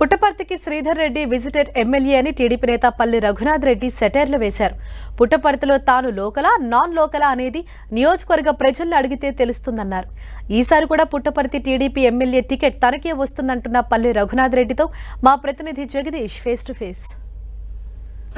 పుట్టపర్తికి Sridhar Reddy visited MLA అని TDP నేత పల్లి రఘునాథ్ రెడ్డి సెటైర్లు వేశారు. పుట్టపర్తిలో తాను లోకలా నాన్ లోకలా అనేది నియోజకవర్గ ప్రజలను అడిగితే తెలుస్తుందన్నారు. ఈసారి కూడా పుట్టపర్తి టీడీపీ ఎమ్మెల్యే టికెట్ తనకే వస్తుందంటున్న పల్లి రఘునాథ్ రెడ్డితో మా ప్రతినిధి జగదీష్ ఫేస్ టు ఫేస్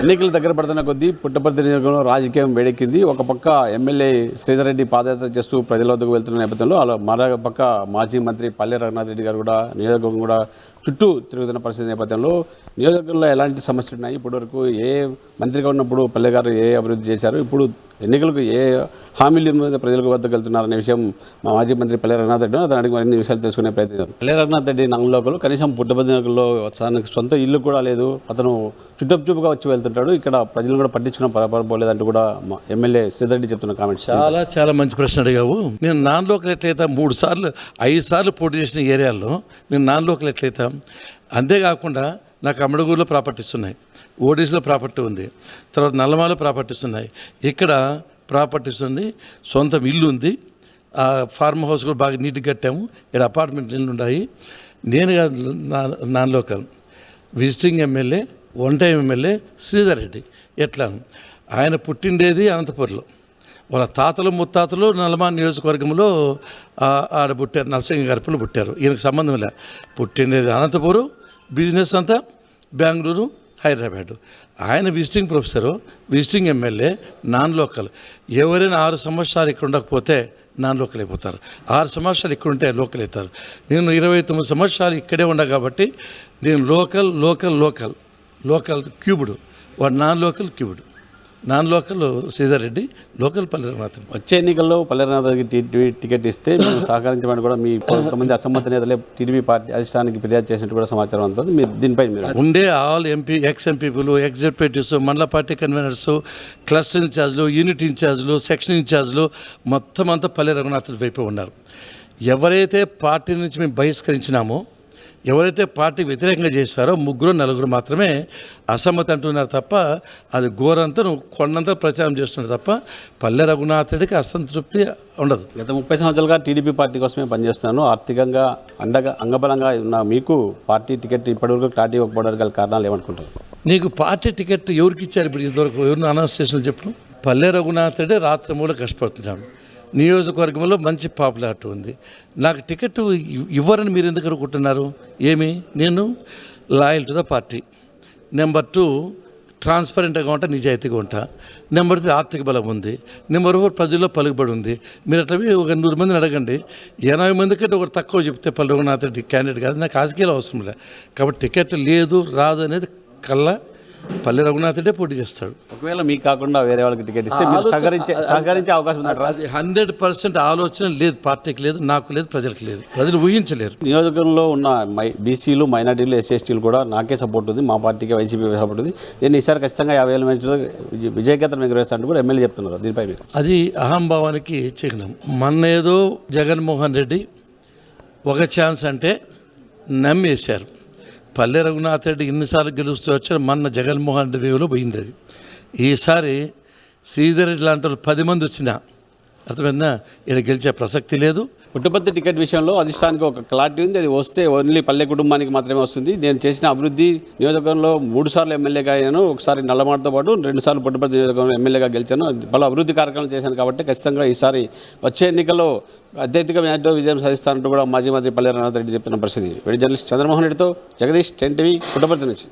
ఎన్నికలు దగ్గర పడుతున్న కొద్దీ పుట్టపర్తి నియోజకవర్గంలో రాజకీయం వేడెక్కింది. ఒక పక్క ఎమ్మెల్యే శ్రీధర్ రెడ్డి పాదయాత్ర చేస్తూ ప్రజల వద్దకు వెళ్తున్న నేపథ్యంలో అలా మరో పక్క మాజీ మంత్రి పల్లె రఘునాథ్ రెడ్డి గారు కూడా నియోజకవర్గం కూడా చుట్టూ తిరుగుతున్న పరిస్థితి నేపథ్యంలో నియోజకవర్గంలో ఎలాంటి సమస్యలు ఉన్నాయి? ఇప్పటివరకు ఏ మంత్రిగా ఉన్నప్పుడు పల్లె గారు ఏ అభివృద్ధి చేశారు? ఇప్పుడు ఎన్నికలకు ఏ హామీల మీద ప్రజలకు వద్దకు వెళ్తున్నారనే విషయం మా మాజీ మంత్రి పల్లె రఘునాథ్ రెడ్డి అతను అడిగి మరిన్ని విషయాలు తెలుసుకునే ప్రయత్నించారు పల్లె రఘునాథ్ రెడ్డి నంగలోకలు కనీసం పుట్టపర్తి తనకు సొంత ఇల్లు కూడా లేదు. అతను చుట్టపుచుప్పుగా వచ్చి వెళ్తుంటాడు. ఇక్కడ ప్రజలు కూడా పట్టించుకున్న పరపరపోలేదంటూ కూడా మా ఎమ్మెల్యే శ్రీధర్ రెడ్డి చెప్తున్న కామెంట్స్. చాలా చాలా మంచి ప్రశ్న అడిగావు. నేను నాన్ లోకల్ ఎట్లయితే మూడు సార్లు ఐదు సార్లు పోటీ చేసిన ఏరియాల్లో నేను నాన్ లోకల్ ఎట్లయితే అంతేకాకుండా నాకు అమ్మడగూరులో ప్రాపర్టీస్ ఉన్నాయి ఓడిస్లో ప్రాపర్టీ ఉంది. తర్వాత నల్లమాలో ప్రాపర్టీస్ ఉన్నాయి ఇక్కడ ప్రాపర్టీస్ ఉంది సొంత ఇల్లు ఉంది ఆ ఫార్మ్ హౌస్ కూడా బాగా నీట్గా కట్టాము. ఇక్కడ అపార్ట్మెంట్ ఇల్లు ఉన్నాయి నేను నా- non local visiting MLA one time MLA Sridhar Reddy. ఎట్లా? ఆయన పుట్టిండేది అనంతపురంలో. వాళ్ళ తాతలు ముత్తాతలు నల్లమాన్ నియోజకవర్గంలో ఆడ పుట్టారు నరసింహ గర్పలు పుట్టారు. ఈయనకు సంబంధం లే. పుట్టిండేది అనంతపురం బిజినెస్ అంతా బెంగళూరు హైదరాబాదు. ఆయన visiting professor visiting MLA non local ఎవరైనా ఆరు సంవత్సరాలు ఇక్కడ ఉండకపోతే నాన్ లోకల్ అయిపోతారు. ఆరు సంవత్సరాలు ఇక్కడ ఉంటే లోకల్ అవుతారు. నేను ఇరవై తొమ్మిది సంవత్సరాలు ఇక్కడే ఉండవు కాబట్టి నేను లోకల్ లోకల్ లోకల్ లోకల్ క్యూబుడు. వాడు non local క్యూబుడు. Non local Sridhar Reddy local మాత్రం వచ్చే ఎన్నికల్లో పల్లెనాథ్ గారికి టీడీపీ టికెట్ ఇస్తే మేము సహకరించమని కూడా మీ కొంతమంది అసమ్మత నేతలే టీడీపీ పార్టీ అధిష్టానానికి ఫిర్యాదు చేసినట్టు కూడా సమాచారం అంతుంది మీరు దీనిపై మీరు ఉండే ఆల్ ఎంపీ ఎక్స్ ఎంపీలు ఎగ్జిక్యూటివ్స్ మండల పార్టీ కన్వీనర్స్ క్లస్టర్ ఇన్ఛార్జ్లు యూనిట్ ఇన్ఛార్జ్లు సెక్షన్ ఇన్ఛార్జ్లు మొత్తం అంతా పల్లె రఘునాథుల వైపు ఉన్నారు. ఎవరైతే పార్టీ నుంచి మేము బహిష్కరించినామో ఎవరైతే పార్టీకి వ్యతిరేకంగా చేశారో ముగ్గురు నలుగురు మాత్రమే అసమ్మతి అంటున్నారు తప్ప అది ఘోరంతా కొండంతా ప్రచారం చేస్తున్నారు తప్ప పల్లె రఘునాథుడికి అసంతృప్తి ఉండదు. గత ముప్పై సంవత్సరాలుగా టీడీపీ పార్టీ కోసమే పనిచేస్తున్నాను. ఆర్థికంగా అండగా అంగబలంగా ఉన్న మీకు పార్టీ టికెట్ ఇప్పటివరకు క్లారిటీ ఇవ్వకపోవడానికి గల కారణాలు ఏమనుకుంటారు నీకు పార్టీ టికెట్ ఎవరికి ఇచ్చారు ఇప్పుడు ఇంతవరకు? ఎవరిని అనౌన్స్ చేసిన చెప్పు. పల్లె రఘునాథుడే రెడ్డి రాత్రి మూల కష్టపడుతున్నాడు. నియోజకవర్గంలో మంచి పాపులారిటీ ఉంది. నాకు టికెట్ ఇవ్వరని మీరు ఎందుకు అనుకుంటున్నారు? ఏమి? నేను loyal to the party. Number two ట్రాన్స్పరెంట్గా ఉంటా నిజాయితీగా ఉంటా. నెంబర్ త్రీ ఆర్థిక బలం ఉంది. నెంబర్ ఫోర్ ప్రజల్లో పలుకుబడి ఉంది. మీరు అట్లా ఒక నూరు మందిని అడగండి. ఎనభై మంది కంటే ఒకటి తక్కువ చెప్తే పల్లె రఘునాథ్ రెడ్డి క్యాండిడేట్ కాదు. నాకు రాజకీయాలు అవసరం లేదు కాబట్టి టికెట్ లేదు రాదు అనేది కల్లా పల్లె రఘునాథ్ రెడ్డే పోటీ చేస్తాడు. ఒకవేళ మీకు కాకుండా వేరే వాళ్ళకి టికెట్ ఇస్తే మీరు సహకరించే సహకరించే అవకాశం అది హండ్రెడ్ పర్సెంట్ ఆలోచన లేదు పార్టీకి లేదు నాకు లేదు ప్రజలకు లేదు. ప్రజలు ఊహించలేరు. నియోజకవర్గంలో ఉన్న మై బీసీలు మైనార్టీలు ఎస్సీ ఎస్టీలు కూడా నాకే సపోర్ట్ ఉంది మా పార్టీకి వైసీపీ సపోర్ట్ ఉంది. నేను ఈసారి ఖచ్చితంగా యాభై వేల మంది విజయకేతనం ఎగురేస్తాను కూడా ఎమ్మెల్యే చెప్తున్నారు దీనిపై మీరు. అది అహంభావానికి చిహ్నం. మొన్న ఏదో జగన్మోహన్ రెడ్డి ఒక ఛాన్స్ అంటే నమ్మేశారు. పల్లె రఘునాథ్ రెడ్డి ఇన్నిసార్లు గెలుస్తూ వచ్చారు మొన్న జగన్మోహన్ రెడ్డి వేవులో పోయింది అది. ఈసారి శ్రీధర్ రెడ్డి లాంటి వాళ్ళు పది మంది వచ్చినా అర్థమైందా? ఇక్కడ గెలిచే ప్రసక్తి లేదు. పుట్టపర్తి టికెట్ విషయంలో అధిష్టానికి ఒక క్లారిటీ ఉంది. అది వస్తే ఓన్లీ పల్లె కుటుంబానికి మాత్రమే వస్తుంది. నేను చేసిన అభివృద్ధి నియోజకవర్గంలో మూడు సార్లు ఎమ్మెల్యేగా అయ్యాను. ఒకసారి నల్లమాటతో పాటు రెండు సార్లు పుట్టపర్తి నియోజకవర్గంలో ఎమ్మెల్యేగా గెలిచాను. పలు అభివృద్ధి కార్యక్రమాలు చేశాను కాబట్టి ఖచ్చితంగా ఈసారి వచ్చే ఎన్నికల్లో అత్యధిక మ్యాచ్లో విజయం సాధిస్తానంటూ కూడా మాజీ మంత్రి పల్లె రెడ్డి చెప్పిన పరిస్థితి. వెడి జర్నలిస్ట్ చంద్రమోహన్ రెడ్డితో జగదీష్ టెన్ టీవీ పుట్టపర్తి నుంచి.